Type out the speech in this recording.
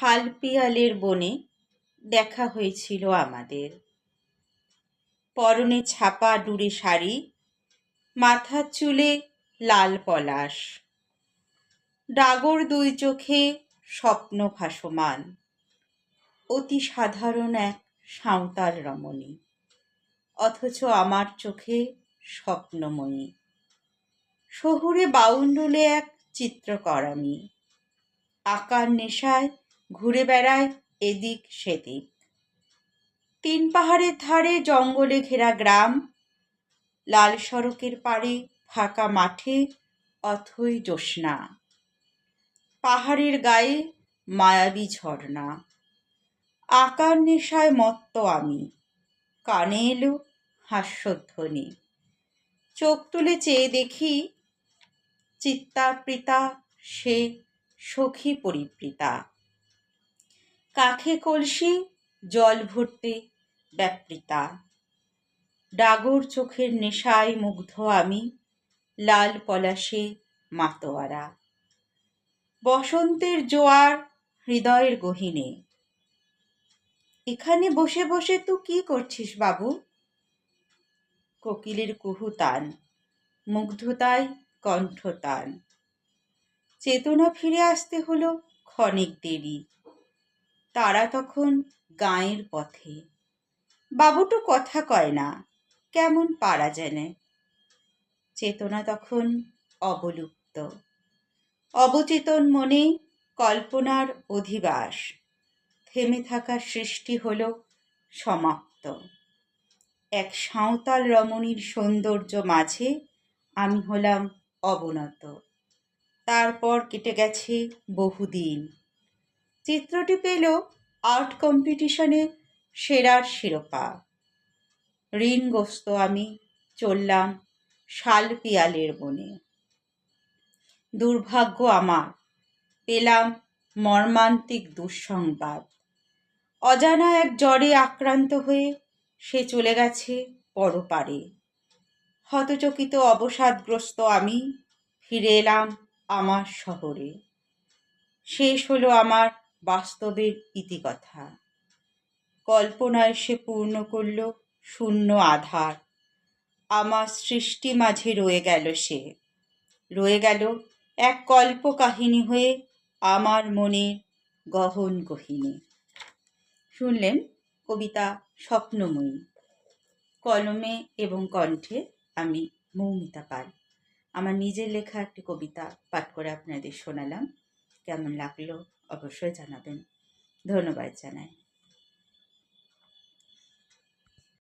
শাল পিয়ালের বনে দেখা হয়েছিল আমাদের। পরনে ছাপা ডুরে শাড়ি মাথার চুলে লাল পলাশ। ডাগর দুই চোখে স্বপ্ন ভাসমান। অতি সাধারণ এক সাঁওতাল রমণী। অথচ আমার চোখে স্বপ্নময়ী। শহুরে বাউন্ডুলে এক চিত্রকর আমি আকার নেশায় ঘুরে বেড়ায় এদিক সেদিক। তিন পাহাড়ের ধারে জঙ্গলে ঘেরা গ্রাম, লাল সড়কের পাড়ে ফাঁকা মাঠে অথই জ্যোৎস্না। পাহাড়ের গায়ে মায়াবী ঝর্ণা। আকার নেশায় মত্ত আমি, কানে এলো হাস্যধ্বনি। চোখ তুলে চেয়ে দেখি চিত্তাপ্রীতা সে সখী পরিপ্রীতা। কাখে কলসি, জল ভরতে ব্যাপৃতা ডাগর চোখের নেশায় মুগ্ধ আমি, লাল পলাশে মাতোয়ারা। বসন্তের জোয়ার হৃদয়ের গহিনে। এখানে বসে বসে তুই কি করছিস বাবু? কোকিলের কুহুতান মুগ্ধতায় কণ্ঠতান চেতনা ফিরে আসতে হলো ক্ষণিক দেরি। তারা তখন গাঁয়ের পথে। বাবুটু কথা কয় না, কেমন পারা জানে। চেতনা তখন অবলুপ্ত। অবচেতন মনে কল্পনার অধিবাস। থেমে থাকা সৃষ্টি হল সমাপ্ত। এক সাঁওতাল রমণীর সৌন্দর্য মাঝে আমি হলাম অবনত। তারপর কেটে গেছে বহুদিন। চিত্রটি পেল আর্ট কম্পিটিশনে সেরার শিরোপা। ঋণগ্রস্ত আমি চললাম শাল পিয়ালের বনে। দুর্ভাগ্য আমার, পেলাম মর্মান্তিক দুঃসংবাদ। অজানা এক জ্বরে আক্রান্ত হয়ে সে চলে গেছে পরপারে। হতচকিত অবসাদগ্রস্ত আমি ফিরে এলাম আমার শহরে। শেষ হলো আমার বাস্তবের ইতিকথা। কল্পনায় সে পূর্ণ করল শূন্য আধার। আমার সৃষ্টি মাঝে রয়ে গেল সে। রয়ে গেল এক কল্প কাহিনী হয়ে আমার মনের গহন গহিনী। শুনলেন কবিতা স্বপ্নময়ী। কলমে এবং কণ্ঠে আমি মৌমিতা পাল। আমার নিজের লেখা একটি কবিতা পাঠ করে আপনাদের শোনালাম। কেমন লাগল? অবশ্যই জানাবেন। ধন্যবাদ জানাই।